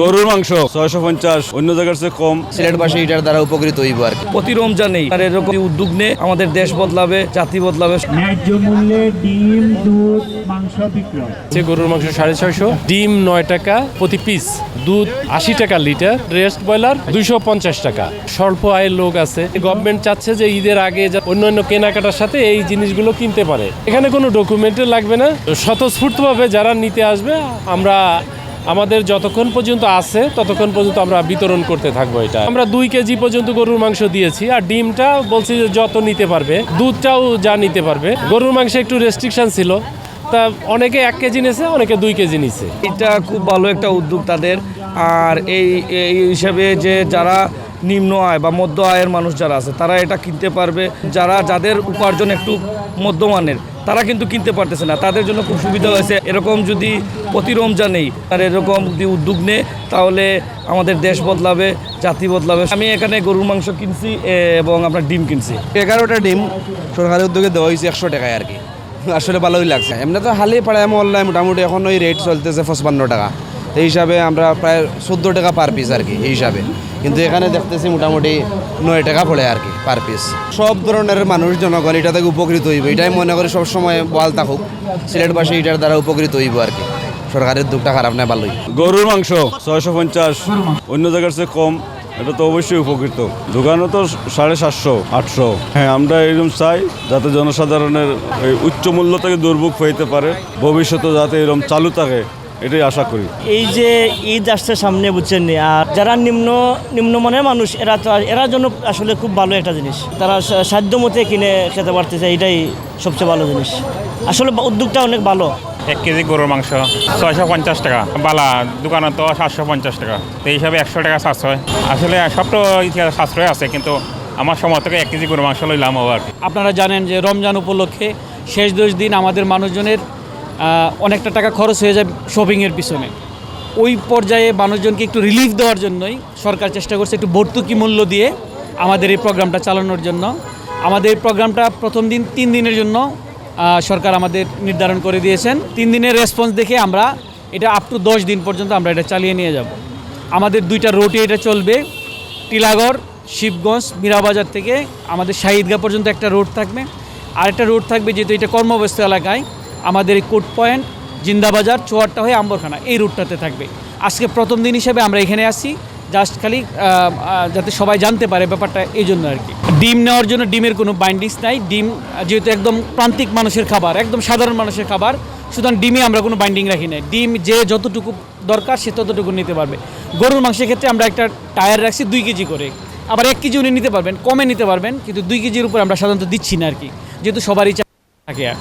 গরুর মাংস ছয়শো পঞ্চাশ অন্য জায়গার চেয়ে কম। সিলেটবাসী এটার দ্বারা উপকৃত হইব আর কি। প্রতি রমজানেই আর এরকম উদ্যোগ নিয়ে আমাদের দেশ বদলাবে জাতি বদলাবে। ন্যায্য মূল্যে ডিম দুধ মাংস বিক্রয়। হচ্ছে গরুর মাংস সাড়ে ছয়শো ডিম নয় টাকা প্রতি পিস দুধ আশি টাকা লিটার রেস্ট ব্রয়লার দুইশো পঞ্চাশ টাকা। স্বল্প আয়ের লোক আছে। গভর্নমেন্ট চাচ্ছে যে ঈদের আগে যা অন্যান্য কেনাকাটার সাথে এই জিনিসগুলো কিনতে পারে। এখানে কোনো ডকুমেন্টে লাগবে না। স্বতঃস্ফূর্তভাবে যারা নিতে আসবে আমরা আমাদের যতক্ষণ পর্যন্ত আছে, ততক্ষণ পর্যন্ত আমরা বিতরণ করতে থাকব এটা। আমরা দুই কেজি পর্যন্ত গরুর মাংস দিয়েছি, আর ডিমটা বলছি যে যত নিতে পারবে, দুধটাও যা নিতে পারবে। গরুর মাংসে একটু রেস্ট্রিকশন ছিল, তা অনেকে এক কেজি নিয়েছে অনেকে দুই কেজি নিছে। এটা খুব ভালো একটা উদ্যোগ তাদের। আর এই এই হিসাবে যে যারা নিম্ন আয় বা মধ্য আয়ের মানুষ যারা আছে, তারা এটা কিনতে পারবে। যারা, যাদের উপার্জন একটু মধ্যমানের, তারা কিন্তু কিনতে পারতেছে না। তাদের জন্য খুব সুবিধা হয়েছে। এরকম যদি প্রতি রমজানেই আর এরকম যদি উদ্যোগ নেয় তাহলে আমাদের দেশ বদলাবে, জাতি বদলাবে। আমি এখানে গরুর মাংস কিনছি এবং আপনার ডিম কিনছি। এগারোটা ডিম সরকারের উদ্যোগে দেওয়া হয়েছে একশো টাকায় আর কি। আসলে ভালোই লাগছে। এমনি তো হালি পাড়ায় মহল্লায় মোটামুটি এখন ওই রেট চলতেছে পঁচপান্ন টাকা। এই হিসাবে আমরা প্রায় চোদ্দ টাকা পার পিস আর কি, এই হিসাবে। কিন্তু এখানে দেখতেছি মোটামুটি নয় টাকা পড়ে আর কি পার পিস সব ধরনের মানুষ, জনগণ এটা থেকে উপকৃত হইব। এটাই মনে করি সবসময় বল থাকুক। সিলেটবাসী এটার দ্বারা উপকৃত হইব আর কি। সরকারের উদ্যোগটা খারাপ না, ভালোই। গরুর মাংস, ছয়শো পঞ্চাশ। অন্য জায়গার চেয়ে কম, এটা তো অবশ্যই উপকৃত। দোকানে তো সাড়ে সাতশো, আটশো। হ্যাঁ আমরা এরকম চাই যাতে জনসাধারণের উচ্চ মূল্য থেকে দুর্ভোগ হইতে পারে। ভবিষ্যতে যাতে এরকম চালু থাকে। এটাই আশা করি। এই যে ঈদ আসছে সামনে বুঝছেন নি, আর যারা নিম্ন নিম্নমানের মানুষ এরা তো এরা জন্য আসলে খুব ভালো একটা জিনিস। তারা সাধ্য মতে কিনে খেতে পারতেছে এটাই সবচেয়ে ভালো জিনিস। আসলে উদ্যোগটা অনেক ভালো। এক কেজি গরুর মাংস ছয়শো পঞ্চাশ টাকা। বালা দোকানে তো সাতশো পঞ্চাশ টাকা। তো এই হিসাবে একশো টাকা সাশ্রয়। আসলে সব তো ইতিহাস সাশ্রয় আছে কিন্তু আমার সময় থেকে এক কেজি গরুর মাংস লইলাম আর কি আপনারা জানেন যে রমজান উপলক্ষে শেষ দশ দিন আমাদের মানুষজনের অনেকটা টাকা খরচ হয়ে যায় শপিংয়ের পিছনে। ওই পর্যায়ে মানুষজনকে একটু রিলিফ দেওয়ার জন্যই সরকার চেষ্টা করছে একটু ভর্তুকি মূল্য দিয়ে আমাদের এই প্রোগ্রামটা চালানোর জন্য। আমাদের প্রোগ্রামটা প্রথম দিন তিন দিনের জন্য সরকার আমাদের নির্ধারণ করে দিয়েছেন। তিন দিনের রেসপন্স দেখে আমরা এটা আপ টু দশ দিন পর্যন্ত আমরা এটা চালিয়ে নিয়ে যাব। আমাদের দুইটা রোটে এটা চলবে। টিলাগড়, শিবগঞ্জ, মীরাবাজার থেকে আমাদের শাহিদগা পর্যন্ত একটা রোড থাকবে। আর একটা রোড থাকবে যেহেতু এটা কর্মব্যস্ত এলাকায়। আমাদের কোট পয়েন্ট, জিন্দাবাজার চুয়ারটা হয়ে আম্বরখানা, এই রুটটাতে থাকবে। আজকে প্রথম দিন হিসেবে আমরা এখানে আসি জাস্ট খালি যাতে সবাই জানতে পারে ব্যাপারটা, এই জন্য আর কি। ডিম নেওয়ার জন্য ডিমের কোনো বাইন্ডিংস নাই, ডিম, যেহেতু একদম প্রান্তিক মানুষের খাবার, একদম সাধারণ মানুষের খাবার, সুতরাং ডিমে আমরা কোনো বাইন্ডিং রাখি না ডিম যে যতটুকু দরকার, সে ততটুকু নিতে পারবে। গরুর মাংসের ক্ষেত্রে আমরা একটা টায়ার রাখছি দুই কেজি করে। আবার এক কেজি উনি নিতে পারবেন, কমে নিতে পারবেন, কিন্তু দুই কেজির উপর আমরা সাধারণত দিচ্ছি না আর কি। যেহেতু সবারই থাকে আর।